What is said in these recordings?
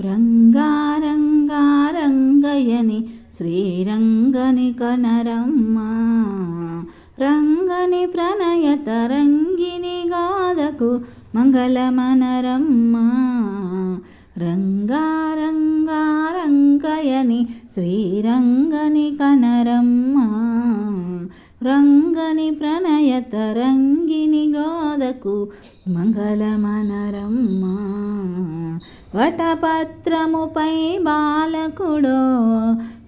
రంగారంగారంగయని శ్రీరంగని కనరమ్మ. రంగని ప్రణయ తరంగిని గాదకు మంగళమనరమ్మ. రంగారంగారంగయని శ్రీరంగని కనరమ్మ. రంగని ప్రణయ తరంగిని గాదకు మంగళమనరమ్మ. వటపత్రముపై బాలకుడో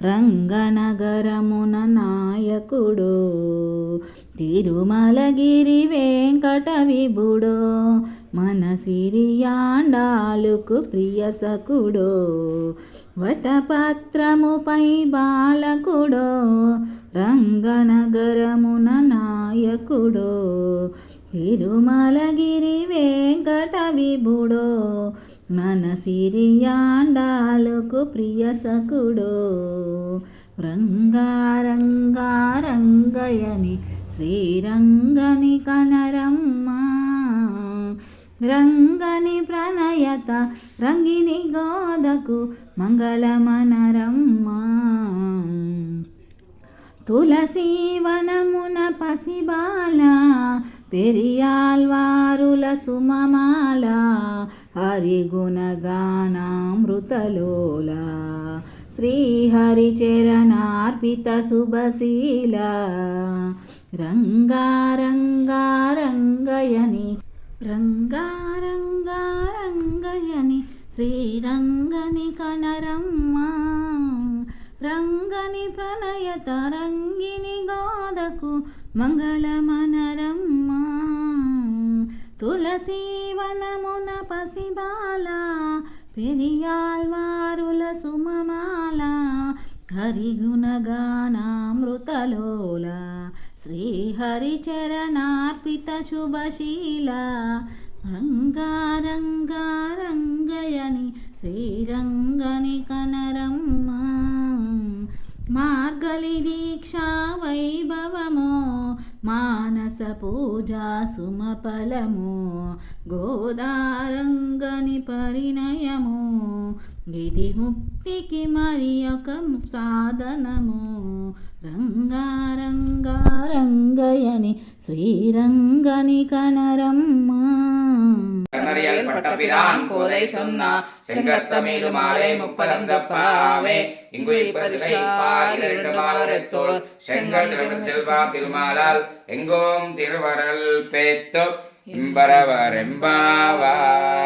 రంగనగరమున నాయకుడు తిరుమలగిరి వెంకట విభుడు మన సిరియాండాలుకు ప్రియసకుడు వటపత్రముపై బాలకుడో రంగనగరమున నాయకుడు తిరుమలగిరి వెంకట విభుడో మన సిరియాండాలకు ప్రియసకుడో. రంగారంగారంగయని శ్రీరంగని కనరమ్మ. రంగని ప్రణయత రంగిని గోదకు మంగళమనరమ్మ. తులసీవనమున పసిబాల పెరియాల్వారుల సుమమాల హరిగుణగానామృతలోల. శ్రీహరిచరణార్పిత శుభశీల రంగారంగారంగయని రంగారంగారంగయని శ్రీరంగని కనరమ్మ. రంగని ప్రణయ తరంగిని గోదకు మంగళమనరమ్మ. తులసీవనమున పసిబాల పెరియాల్వారుల సుమమాల హరిగుణగానామృతలోల శ్రీహరిచరణార్పిత శుభశీల రంగారంగారంగయని శ్రీరంగ మార్గలి దీక్షా వైభవము మానస పూజా సుమఫలము గోదారంగని పరిణయము ఇది ముక్తికి మరి ఒక సాధనము రంగారంగారంగయని శ్రీరంగని కనరమ్మ. நரியல் பட்டபிரான் கோதை சொன்னா செங்கத்தமிழ் மாலை முப்பதந்த பாவே இங்குழிப்பதிசைப்பாரிடுமாரத்தோள் செங்கல் திருச்செல்வா திருமாலால் எங்கோம் திருவரல் பேத்தோ. இம்பரவரெம்பாவாய்.